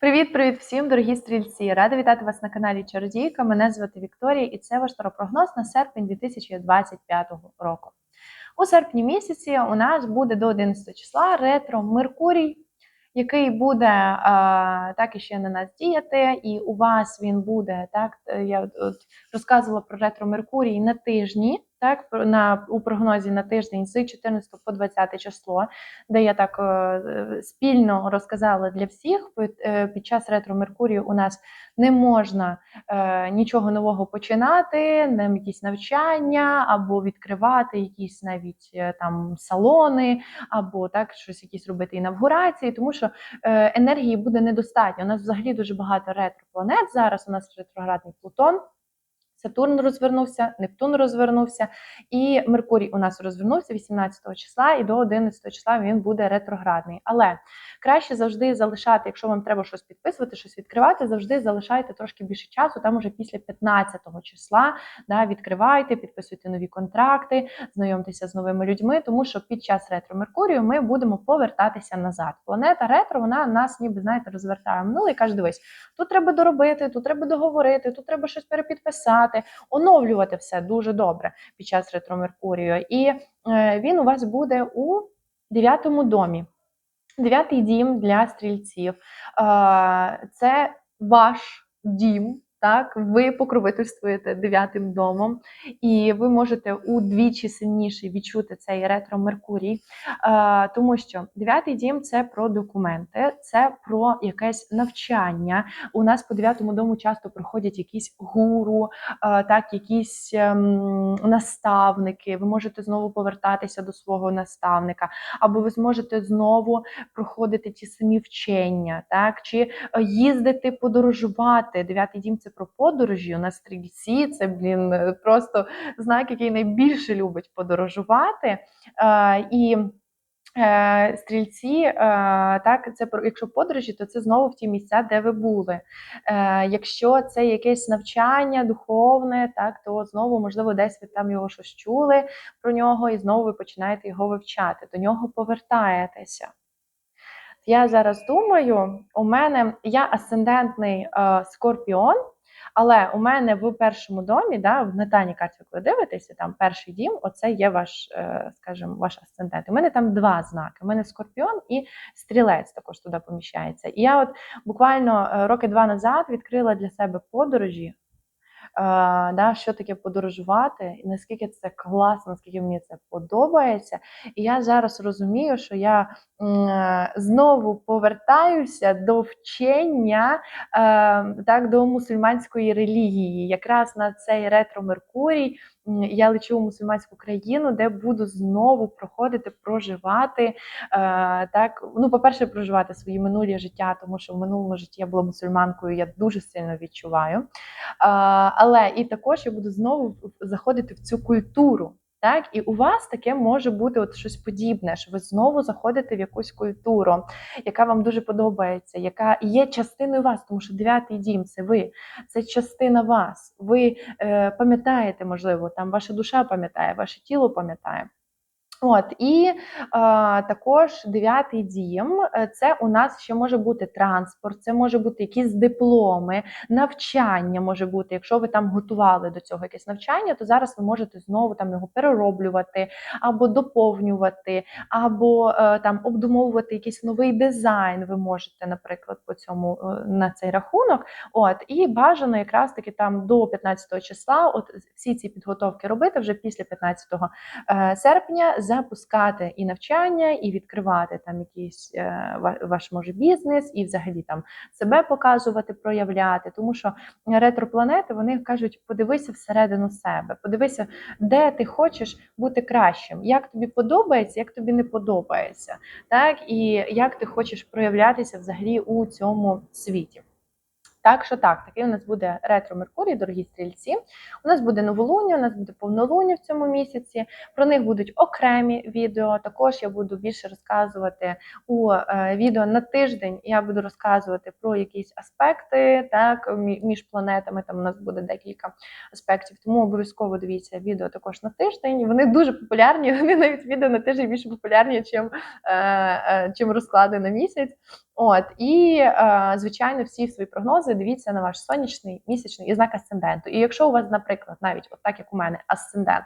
Привіт-привіт всім, дорогі стрільці! Рада вітати вас на каналі Чародійка. Мене звати Вікторія, і це ваш таропрогноз на серпень 2025 року. У серпні місяці у нас буде до 11 числа ретро Меркурій, який буде а, так ще на нас діяти, і у вас він буде так. Я от розказувала про ретро Меркурій на тижні. Так, на у прогнозі на тиждень з 14 по 20 число, де я так е, спільно розказала для всіх. Е, під час ретро Меркурію у нас не можна е, нічого нового починати, не якісь навчання, або відкривати якісь навіть е, там салони, або так щось якісь робити інавгурації, тому що е, енергії буде недостатньо. У нас взагалі дуже багато ретропланет зараз. У нас ретроградний Плутон. Сатурн розвернувся, Нептун розвернувся, і Меркурій у нас розвернувся 18 числа, і до 11 числа він буде ретроградний. Але краще завжди залишати, якщо вам треба щось підписувати, щось відкривати, завжди залишайте трошки більше часу. Там уже після 15 числа да, відкривайте, підписуйте нові контракти, знайомтеся з новими людьми, тому що під час ретро Меркурію ми будемо повертатися назад. Планета ретро вона нас ніби знаєте розвертає минуле і каже: дивись, тут треба доробити, тут треба договорити, тут треба щось перепідписати, оновлювати все дуже добре під час ретро Меркурію. І е, він у вас буде у дев'ятому домі. Дев'ятий дім для стрільців. Е, Це ваш дім. Так, ви покровительствуєте дев'ятим домом, і ви можете удвічі сильніше відчути цей ретро Меркурій, тому що дев'ятий дім це про документи, це про якесь навчання. У нас по дев'ятому дому часто проходять якісь гуру, так, якісь ем, наставники. Ви можете знову повертатися до свого наставника, або ви зможете знову проходити ті самі вчення, так чи е, їздити, подорожувати. Дев'ятий дім це про подорожі. У нас стрільці, це блін просто знак, який найбільше любить подорожувати. Е, і е, стрільці, е, так, це про якщо подорожі, то це знову в ті місця, де ви були. Якщо це якесь навчання духовне, так, то знову, можливо, десь ви там його щось чули про нього, і знову ви починаєте його вивчати, до нього повертаєтеся. Я зараз думаю, у мене я асцендентний скорпіон, але у мене в першому домі, да, в натальній карті, коли дивитеся, там перший дім, оце є ваш, е, скажімо, ваш асцендент. У мене там два знаки. У мене скорпіон і стрілець також туди поміщається. І я от буквально е, роки два назад відкрила для себе подорожі. Е, Да, що таке подорожувати, і наскільки це класно, наскільки мені це подобається. І я зараз розумію, що я е, знову повертаюся до вчення, е, так, до мусульманської релігії. Якраз на цей ретро Меркурій я лечу у мусульманську країну, де буду знову проходити, проживати. Е, так, ну, по-перше, проживати свої минулі життя, тому що в минулому житті я була мусульманкою, я дуже сильно відчуваю. Е, але і також я буду знову заходити в цю культуру. Так, і у вас таке може бути от щось подібне, що ви знову заходите в якусь культуру, яка вам дуже подобається, яка є частиною вас, тому що дев'ятий дім це ви, це частина вас. Ви е, пам'ятаєте, можливо, там ваша душа пам'ятає, ваше тіло пам'ятає. От і е, також дев'ятий дім е, це у нас ще може бути транспорт, це може бути якісь дипломи, навчання може бути. Якщо ви там готували до цього якесь навчання, то зараз ви можете знову там його перероблювати або доповнювати, або е, там обдумовувати якийсь новий дизайн. Ви можете, наприклад, по цьому е, на цей рахунок. От і бажано якраз таки там до 15 числа, от всі ці підготовки робити вже після 15 е, серпня запускати і навчання, і відкривати там якийсь е, ваш може бізнес, і взагалі там себе показувати, проявляти. Тому що ретропланети вони кажуть: подивися всередину себе, подивися, де ти хочеш бути кращим, як тобі подобається, як тобі не подобається, так і як ти хочеш проявлятися взагалі у цьому світі. Так що так, такий у нас буде ретро Меркурій, дорогі стрільці. У нас буде новолуння, у нас буде повнолуння в цьому місяці. Про них будуть окремі відео. Також я буду більше розказувати у е, відео на тиждень. Я буду розказувати про якісь аспекти, так між планетами. Там у нас буде декілька аспектів. Тому обов'язково дивіться відео також на тиждень. Вони дуже популярні. Вони навіть відео на тиждень більше популярні, чим, е, е, чим розклади на місяць. От і е, звичайно, всі свої прогнози дивіться на ваш сонячний, місячний і знак асценденту. І якщо у вас, наприклад, навіть от так як у мене асцендент,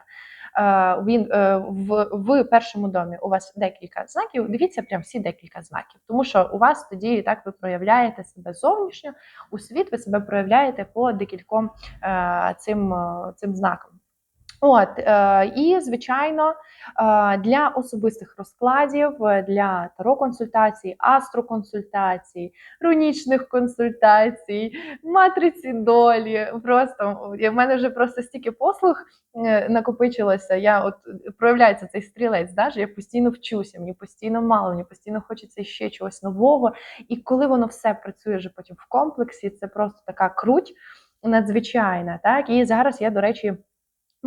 е, він е, в, в першому домі у вас декілька знаків. Дивіться прям всі декілька знаків, тому що у вас тоді так ви проявляєте себе зовнішньо у світ. Ви себе проявляєте по декільком цим, цим знакам. От е, і звичайно, е, для особистих розкладів, е, для таро-консультацій, астроконсультацій, рунічних консультацій, матриці долі. Просто в мене вже просто стільки послуг накопичилося. Я от проявляється цей стрілець, да, я постійно вчуся, мені постійно мало, мені постійно хочеться ще чогось нового. І коли воно все працює вже потім в комплексі, це просто така круть надзвичайна. Так і зараз я, до речі.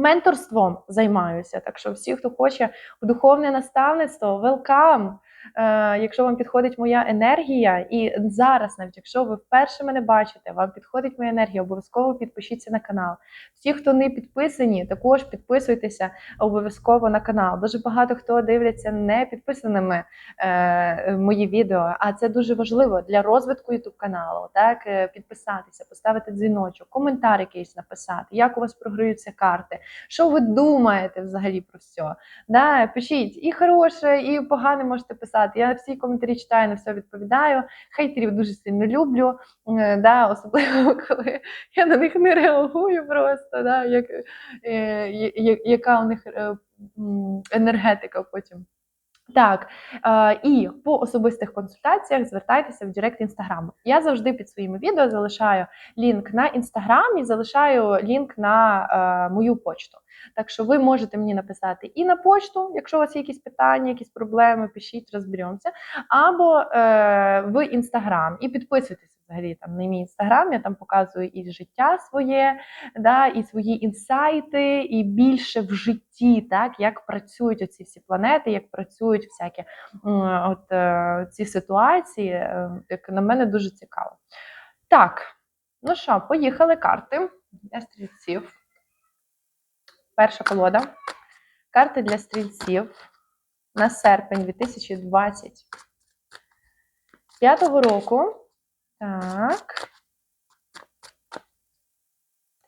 Менторством займаюся, так що всі, хто хоче в духовне наставництво, велкам. Е, якщо вам підходить моя енергія, і зараз, навіть якщо ви вперше мене бачите, вам підходить моя енергія, обов'язково підпишіться на канал. Всі, хто не підписані, також підписуйтеся обов'язково на канал. Дуже багато хто дивляться не підписаними е, мої відео, а це дуже важливо для розвитку youtube каналу. Так, е, підписатися, поставити дзвіночок, коментар якийсь написати, як у вас програються карти, що ви думаєте взагалі про все. Да, Пишіть і хороше, і погане можете писати. Я всі коментарі читаю, на все відповідаю. Хейтерів дуже сильно люблю, е, да, особливо коли я на них не реагую просто, да, як, е, яка у них е, енергетика потім. Так, е, і по особистих консультаціях звертайтеся в Директ інстаграму. Я завжди під своїми відео залишаю лінк на інстаграм і залишаю лінк на е, мою почту. Так що ви можете мені написати і на почту, якщо у вас є якісь питання, якісь проблеми, пишіть, розберемося. Або е, в інстаграм і підписуйтесь взагалі там на мій інстаграм. Я там показую і життя своє, да, і свої інсайти, і більше в житті, так як працюють оці всі планети, як працюють всякі от е, ці ситуації. е, Як на мене дуже цікаво. Так, ну що, поїхали карти для стрільців. Перша колода. Карти для стрільців на серпень 2025 року. Так.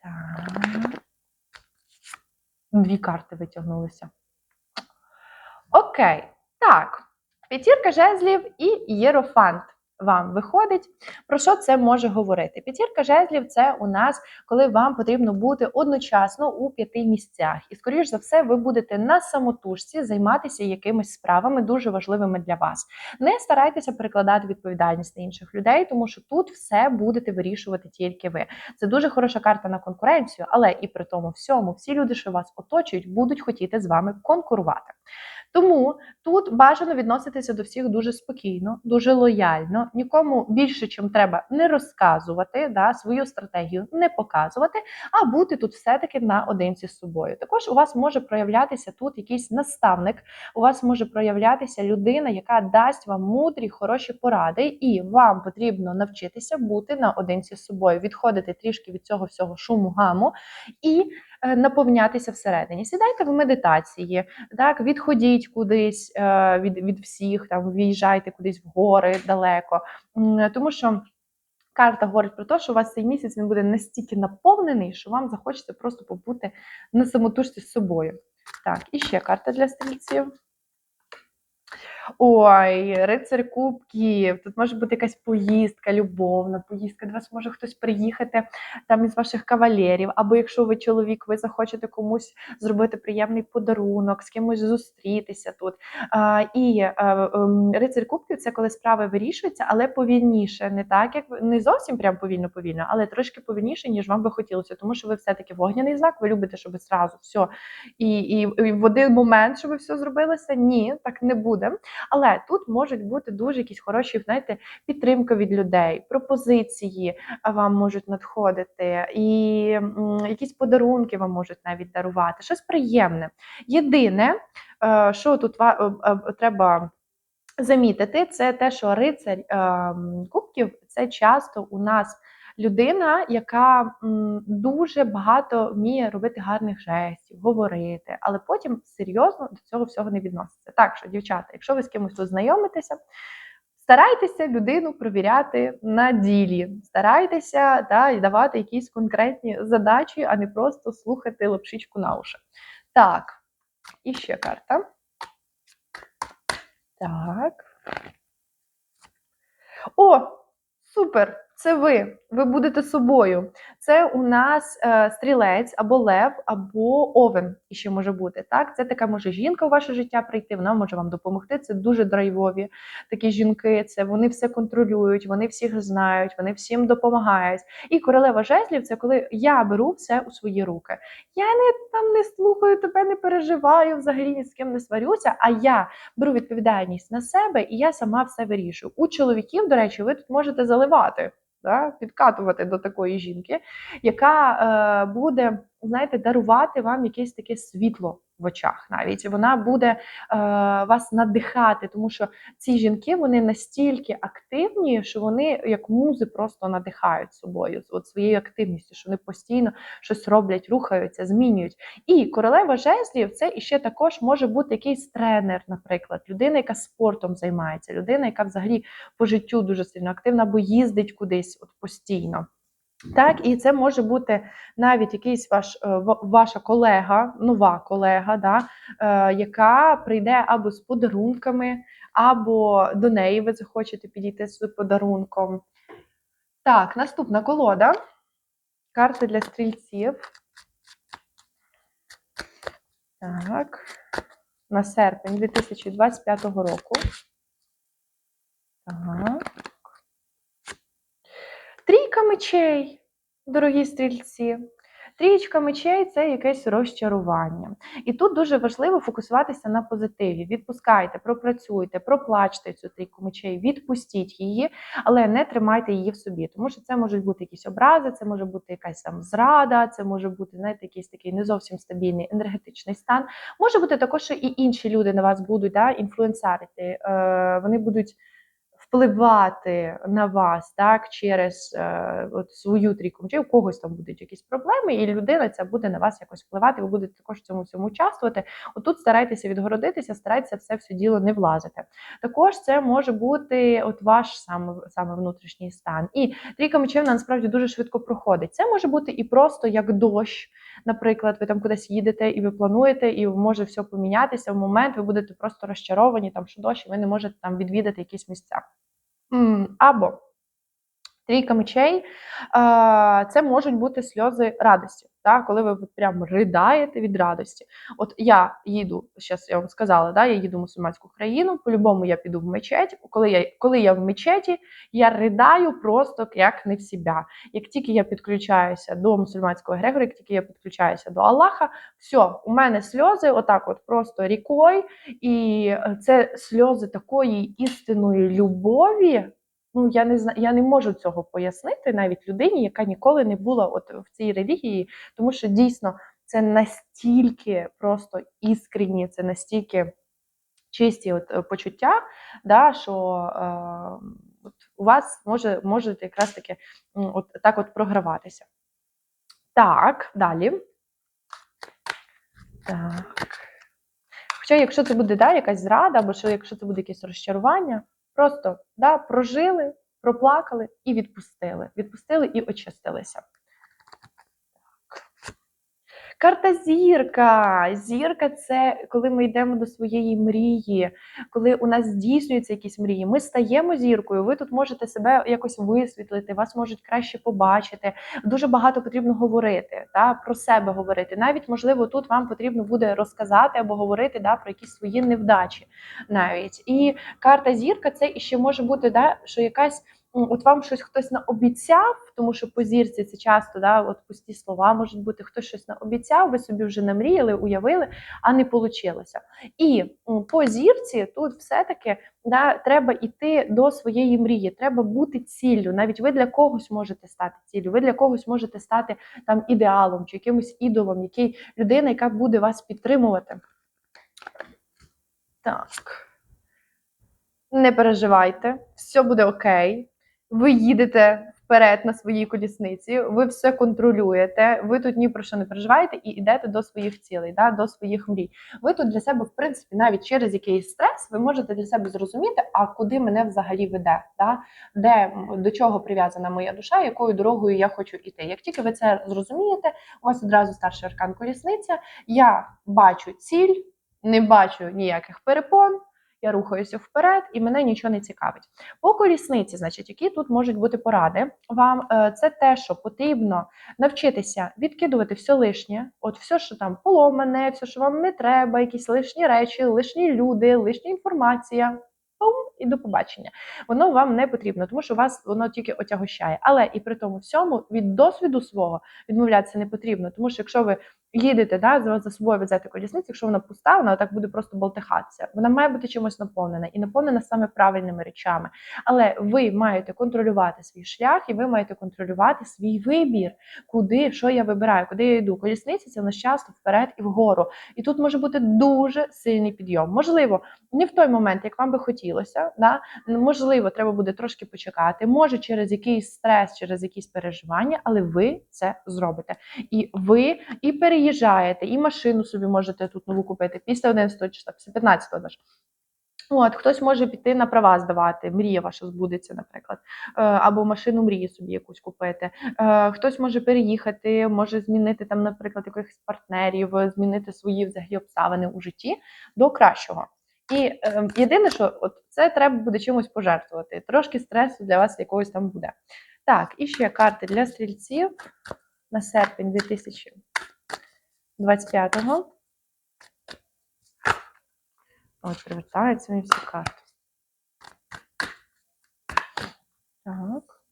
Так. Дві карти витягнулися. Окей. Так. П'ятірка жезлів і єрофант вам виходить. Про що це може говорити? П'ятірка жезлів це у нас, коли вам потрібно бути одночасно у п'яти місцях. І, скоріш за все, ви будете на самотужці займатися якимись справами дуже важливими для вас. Не старайтеся перекладати відповідальність на інших людей, тому що тут все будете вирішувати тільки ви. Це дуже хороша карта на конкуренцію, але і при тому всьому всі люди, що вас оточують, будуть хотіти з вами конкурувати. Тому тут бажано відноситися до всіх дуже спокійно, дуже лояльно, нікому більше, чим треба, не розказувати, да, свою стратегію не показувати, а бути тут все-таки наодинці з собою. Також у вас може проявлятися тут якийсь наставник, у вас може проявлятися людина, яка дасть вам мудрі, хороші поради, і вам потрібно навчитися бути наодинці з собою, відходити трішки від цього всього шуму гаму і наповнятися всередині. Сідайте в медитації, так, відходіть кудись е, від, від всіх, там, в'їжджайте кудись в гори далеко. Тому що карта говорить про те, що у вас цей місяць він буде настільки наповнений, що вам захочеться просто побути на самотужці з собою. Так, і ще карта для стрільців. Ой, рицар кубків. Тут може бути якась поїздка, любовна поїздка. До вас може хтось приїхати там із ваших кавалерів. Або якщо ви чоловік, ви захочете комусь зробити приємний подарунок, з кимось зустрітися тут. А, і а, ем, рицар кубків це коли справи вирішуються, але повільніше. Не так, як не зовсім прям повільно, повільно, але трошки повільніше, ніж вам би хотілося, тому що ви все-таки вогняний знак, ви любите, щоб зразу все і, і, і в один момент, щоб все зробилося. Ні, так не буде. Але тут можуть бути дуже якісь хороші, знаєте, підтримка від людей, пропозиції вам можуть надходити, і якісь подарунки вам можуть навіть дарувати. Щось приємне. Єдине, е, що тут е, е, треба. Замітити, це те, що рицарь ем, кубків це часто у нас людина, яка дуже багато вміє робити гарних жестів, говорити, але потім серйозно до цього всього не відноситься. Так що, дівчата, якщо ви з кимось тут знайомитеся, Старайтеся людину провіряти на ділі, старайтеся та, і давати якісь конкретні задачі, а не просто слухати лапшичку на уші. Так, і ще карта. Так. О, супер! Це ви. Ви будете собою. Це у нас е, стрілець або лев, або овен іще може бути. Так, це така може жінка у ваше життя прийти. Вона може вам допомогти. Це дуже драйвові такі жінки. Це вони все контролюють, вони всіх знають, вони всім допомагають. І королева жезлів це коли я беру все у свої руки. Я не там не слухаю тебе, не переживаю, взагалі ні з ким не сварюся. А я беру відповідальність на себе і я сама все вирішую. У чоловіків, до речі, ви тут можете заливати да, підкатувати до такої жінки, яка е, буде, знаєте, дарувати вам якесь таке світло в очах. Навіть вона буде е, вас надихати, тому що ці жінки вони настільки активні, що вони як музи просто надихають собою, от своєю активністю, що вони постійно щось роблять, рухаються, змінюють. І королева жезлів це іще також може бути якийсь тренер, наприклад, людина, яка спортом займається, людина, яка взагалі по життю дуже сильно активна, або їздить кудись от постійно. Так, і це може бути навіть якийсь ваш е, ваша колега, нова колега, да, е, яка прийде або з подарунками, або до неї ви захочете підійти з подарунком. Так, наступна колода. Карти для стрільців. Так. На серпень 2025 року. Так. Трійка мечей, дорогі стрільці. Трієчка мечей це якесь розчарування. І тут дуже важливо фокусуватися на позитиві. Відпускайте, пропрацюйте, проплачте цю трійку мечей, відпустіть її, але не тримайте її в собі, тому що це можуть бути якісь образи, це може бути якась там зрада, це може бути знаєте, якийсь такий не зовсім стабільний енергетичний стан. Може бути також, що і інші люди на вас будуть да, інфлюенсарити, е, вони будуть впливати на вас так через е, от свою трійку чи у когось там будуть якісь проблеми, і людина ця буде на вас якось впливати. Ви будете також цьому всьому участвувати. Отут старайтеся відгородитися, старайтеся все все діло не влазити. Також це може бути от ваш саме, саме внутрішній стан. І трійка мечів вона насправді дуже швидко проходить. Це може бути і просто як дощ. Наприклад, ви там кудись їдете і ви плануєте, і може все помінятися в момент. Ви будете просто розчаровані, там що дощ, і ви не можете там відвідати якісь місця. Або трійка мечей це можуть бути сльози радості, так? коли ви прям ридаєте від радості. От я їду, зараз я вам сказала, да, я їду в мусульманську країну, по-любому я піду в мечеть. Коли я, коли я в мечеті, я ридаю просто як не в себе. Як тільки я підключаюся до мусульманського Грегора, як тільки я підключаюся до Аллаха, все, у мене сльози, отак, от просто рікою, і е, це сльози такої істинної любові. Ну, я не знаю, я не можу цього пояснити навіть людині, яка ніколи не була от в цій релігії, тому що дійсно це настільки просто іскренні, це настільки чисті от е, почуття, да, що е, от у вас може може якраз таки от так от програватися. Так, далі. Так. Хоча, якщо це буде да, якась зрада, або що, якщо це буде якесь розчарування, просто да, прожили, проплакали і відпустили. Відпустили і очистилися. Карта зірка. Зірка це коли ми йдемо до своєї мрії, коли у нас здійснюються якісь мрії. Ми стаємо зіркою. Ви тут можете себе якось висвітлити, вас можуть краще побачити. Дуже багато потрібно говорити, та, про себе говорити. Навіть можливо, тут вам потрібно буде розказати або говорити да, про якісь свої невдачі. Навіть і карта зірка це іще може бути, да, що якась. От вам щось хтось наобіцяв, тому що по зірці це часто да, от пусті слова можуть бути, хтось щось наобіцяв, ви собі вже намріяли, уявили, а не вийшло. І по зірці тут все-таки да, треба йти до своєї мрії, треба бути ціллю. Навіть ви для когось можете стати ціллю, ви для когось можете стати там ідеалом чи якимось ідолом, який людина, яка буде вас підтримувати. Так. Не переживайте, все буде окей. Ви їдете вперед на своїй колісниці, ви все контролюєте, ви тут ні про що не переживаєте і йдете до своїх цілей, да, до своїх мрій. Ви тут для себе, в принципі, навіть через якийсь стрес, ви можете для себе зрозуміти, а куди мене взагалі веде, да? де до чого прив'язана моя душа, якою дорогою я хочу іти. Як тільки ви це зрозумієте, у вас одразу старший аркан колісниця. Я бачу ціль, не бачу ніяких перепон. Я рухаюся вперед, і мене нічого не цікавить. По колісниці, значить, які тут можуть бути поради вам, е, це те, що потрібно навчитися відкидувати все лишнє, от все, що там поломане, все, що вам не треба, якісь лишні речі, лишні люди, лишня інформація. І до побачення. Воно вам не потрібно, тому що вас воно тільки отягощає. Але і при тому всьому від досвіду свого відмовлятися не потрібно, тому що якщо ви їдете, да, за собою везете колісницю, якщо вона пуста, вона так буде просто болтихатися. Вона має бути чимось наповнена і наповнена саме правильними речами. Але ви маєте контролювати свій шлях, і ви маєте контролювати свій вибір, куди що я вибираю, куди я йду. Колісниця це в нас часто вперед і вгору. І тут може бути дуже сильний підйом. Можливо, не в той момент, як вам би хотілося. Да? Можливо, треба буде трошки почекати. Може, через якийсь стрес, через якісь переживання, але ви це зробите. І ви і переїжджаєте, і машину собі можете тут нову купити після 11 числа, після 15 даже. От, хтось може піти на права здавати, мрія ваша збудеться, наприклад, Е, або машину мрії собі якусь купити. Е, Хтось може переїхати, може змінити там, наприклад, якихось партнерів, змінити свої взагалі обставини у житті до кращого. І е, єдине, що от це треба буде чимось пожертвувати. Трошки стресу для вас якогось там буде. Так, і ще карти для стрільців на серпень 2025-го. От, привертаються мені всі карти. Так.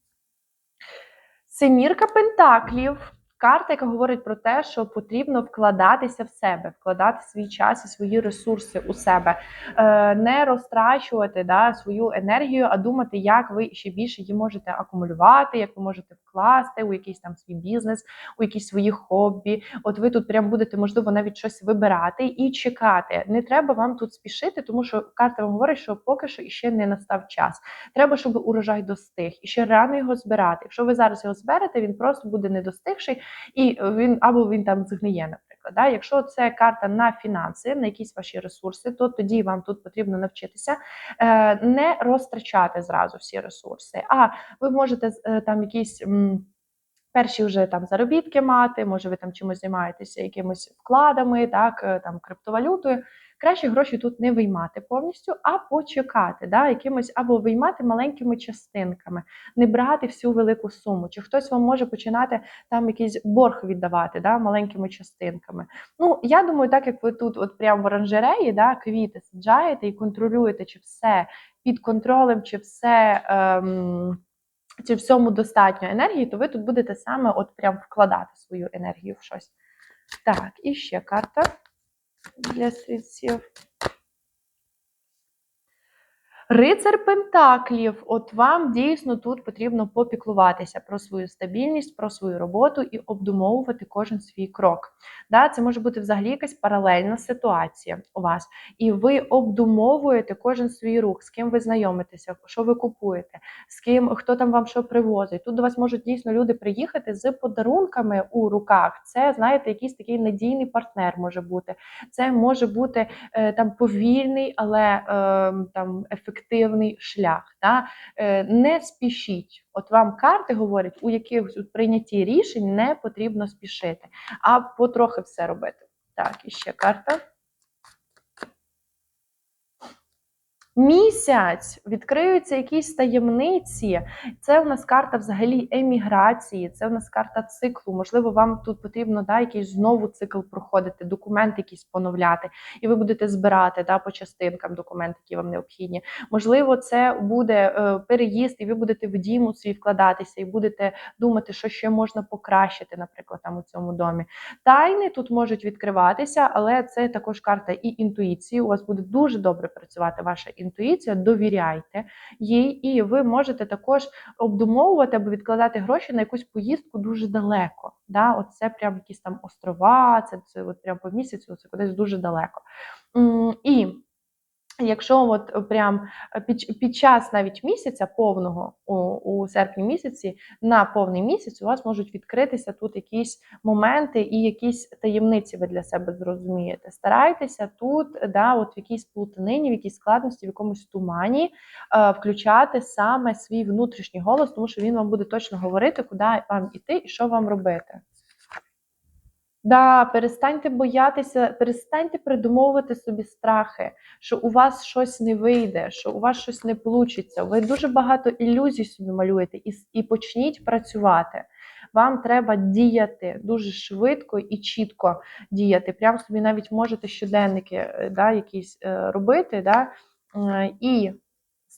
Семірка Пентаклів. Карта, яка говорить про те, що потрібно вкладатися в себе, вкладати свій час і свої ресурси у себе, е, не розтрачувати да, свою енергію, а думати, як ви ще більше її можете акумулювати, як ви можете вкласти у якийсь там свій бізнес, у якісь свої хобі. От ви тут прям будете, можливо, навіть щось вибирати і чекати. Не треба вам тут спішити, тому що карта вам говорить, що поки що ще не настав час. Треба, щоб урожай достиг, і ще рано його збирати. Якщо ви зараз його зберете, він просто буде недостигший, і він або він там згниє, наприклад. Да? Якщо це карта на фінанси, на якісь ваші ресурси, то тоді вам тут потрібно навчитися е, не розтрачати зразу всі ресурси. А ви можете е, там якісь. Перші вже там заробітки мати, може ви там чимось займаєтеся, якимись вкладами, так е, там криптовалютою. Краще гроші тут не виймати повністю, а почекати, да, якимось або виймати маленькими частинками, не брати всю велику суму. Чи хтось вам може починати там якийсь борг віддавати да, маленькими частинками. Ну, я думаю, так як ви тут, от прямо в оранжереї, да, квіти саджаєте і контролюєте, чи все під контролем, чи все. Ем, чи всьому достатньо енергії, то ви тут будете саме от прям вкладати свою енергію в щось. Так, і ще карта для стрільців. Рицар Пентаклів, от вам дійсно тут потрібно попіклуватися про свою стабільність, про свою роботу і обдумовувати кожен свій крок. Да, Це може бути взагалі якась паралельна ситуація у вас. І ви обдумовуєте кожен свій рух, з ким ви знайомитеся, що ви купуєте, з ким хто там вам що привозить. Тут до вас можуть дійсно люди приїхати з подарунками у руках. Це, знаєте, якийсь такий надійний партнер може бути. Це може бути е, там повільний, але е, там ефективний шлях. Да? Е, не спішіть. От вам карти говорять, у якихось у прийнятті рішень не потрібно спішити, а потрохи все робити. Так, і ще карта. Місяць відкриються якісь таємниці. Це в нас карта взагалі еміграції, це в нас карта циклу. Можливо, вам тут потрібно да, якийсь знову цикл проходити, документи якісь поновляти, і ви будете збирати да, по частинкам документи, які вам необхідні. Можливо, це буде е, переїзд, і ви будете в дім свій вкладатися, і будете думати, що ще можна покращити, наприклад, там у цьому домі. Тайни тут можуть відкриватися, але це також карта і інтуїції. У вас буде дуже добре працювати ваша інтуїція, довіряйте їй, і ви можете також обдумовувати або відкладати гроші на якусь поїздку дуже далеко. Да? От це прям якісь там острова, це, це от прям по місяцю, це кудись дуже далеко. І Якщо от прям е, під, під час навіть місяця повного у, у серпні місяці на повний місяць у вас можуть відкритися тут якісь моменти і якісь таємниці ви для себе зрозумієте. Старайтеся тут, да, от в якійсь плутанині, в якійсь складності, в якомусь тумані е, включати саме свій внутрішній голос, тому що він вам буде точно говорити, куди вам іти і що вам робити. Да, перестаньте боятися, перестаньте придумовувати собі страхи, що у вас щось не вийде, що у вас щось не вийде. Ви дуже багато ілюзій собі малюєте і, і почніть працювати. Вам треба діяти дуже швидко і чітко діяти. Прям собі навіть можете щоденники е, да, якісь е, робити. Да, е, і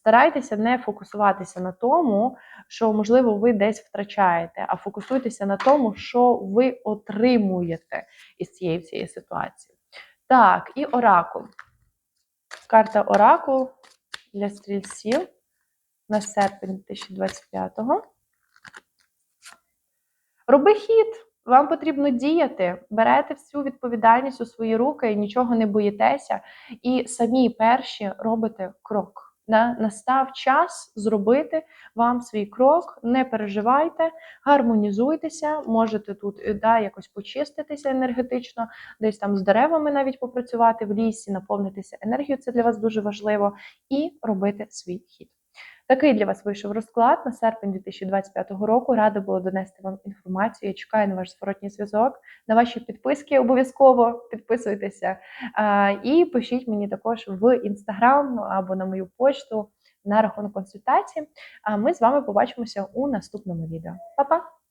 старайтеся не фокусуватися на тому, що можливо ви десь втрачаєте, а фокусуйтеся на тому, що ви отримуєте із цієї всієї ситуації. Так, і оракул. Карта Оракул для стрільців на серпень 2025-го. Роби хід. Вам потрібно діяти, берете всю відповідальність у свої руки нічого не боїтеся, і самі перші робите крок. На- Настав час зробити вам свій крок, не переживайте, гармонізуйтеся, можете тут е, да, якось почиститися енергетично, десь там з деревами навіть попрацювати в лісі, наповнитися енергією, це для вас дуже важливо, і робити свій хід. Такий для вас вийшов розклад на серпень 2025 року. Рада була донести вам інформацію. Я чекаю на ваш зворотній зв'язок, на ваші підписки. Обов'язково підписуйтеся і пишіть мені також в інстаграм або на мою почту на рахунок консультації. А ми з вами побачимося у наступному відео. Па-па!